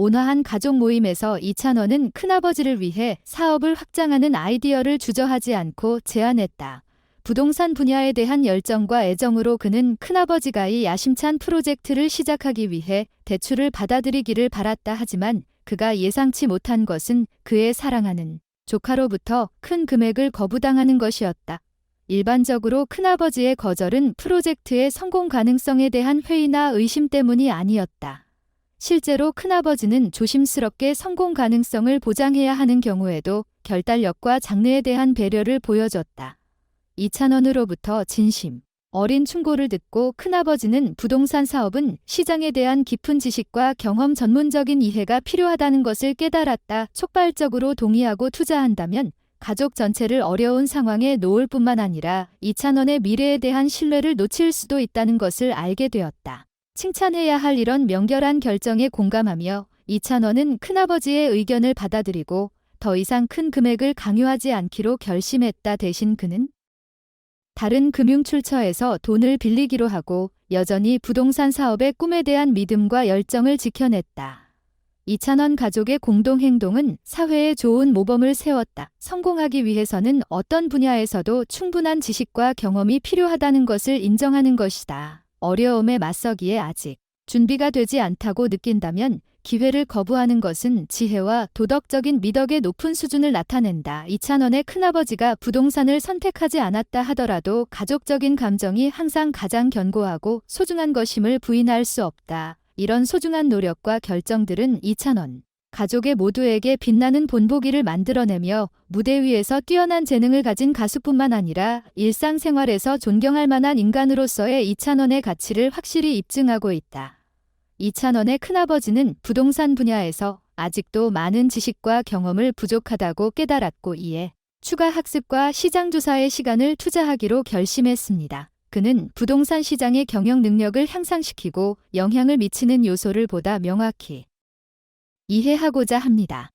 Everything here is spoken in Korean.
온화한 가족 모임에서 이찬원은 큰아버지를 위해 사업을 확장하는 아이디어를 주저하지 않고 제안했다. 부동산 분야에 대한 열정과 애정으로 그는 큰아버지가 이 야심찬 프로젝트를 시작하기 위해 대출을 받아들이기를 바랐다 하지만 그가 예상치 못한 것은 그의 사랑하는 조카로부터 큰 금액을 거부당하는 것이었다. 일반적으로 큰아버지의 거절은 프로젝트의 성공 가능성에 대한 회의나 의심 때문이 아니었다. 실제로 큰아버지는 조심스럽게 성공 가능성을 보장해야 하는 경우에도 결단력과 장르에 대한 배려를 보여줬다. 이찬원으로부터 진심, 어린 충고를 듣고 큰아버지는 부동산 사업은 시장에 대한 깊은 지식과 경험 전문적인 이해가 필요하다는 것을 깨달았다. 촉발적으로 동의하고 투자한다면 가족 전체를 어려운 상황에 놓을 뿐만 아니라 이찬원의 미래에 대한 신뢰를 놓칠 수도 있다는 것을 알게 되었다. 칭찬해야 할 이런 명결한 결정에 공감하며 이찬원은 큰아버지의 의견을 받아들이고 더 이상 큰 금액을 강요하지 않기로 결심했다. 대신 그는 다른 금융출처에서 돈을 빌리기로 하고 여전히 부동산 사업의 꿈에 대한 믿음과 열정을 지켜냈다. 이찬원 가족의 공동행동은 사회에 좋은 모범을 세웠다. 성공하기 위해서는 어떤 분야에서도 충분한 지식과 경험이 필요하다는 것을 인정하는 것이다. 어려움에 맞서기에 아직 준비가 되지 않다고 느낀다면 기회를 거부하는 것은 지혜와 도덕적인 미덕의 높은 수준을 나타낸다. 이찬원의 큰아버지가 부동산을 선택하지 않았다 하더라도 가족적인 감정이 항상 가장 견고하고 소중한 것임을 부인할 수 없다. 이런 소중한 노력과 결정들은 이찬원 가족의 모두에게 빛나는 본보기를 만들어내며 무대 위에서 뛰어난 재능을 가진 가수뿐만 아니라 일상생활에서 존경할 만한 인간으로서의 이찬원의 가치를 확실히 입증하고 있다. 이찬원의 큰아버지는 부동산 분야에서 아직도 많은 지식과 경험을 부족하다고 깨달았고 이에 추가 학습과 시장 조사의 시간을 투자하기로 결심했습니다. 그는 부동산 시장의 경영 능력을 향상시키고 영향을 미치는 요소를 보다 명확히 이해하고자 합니다.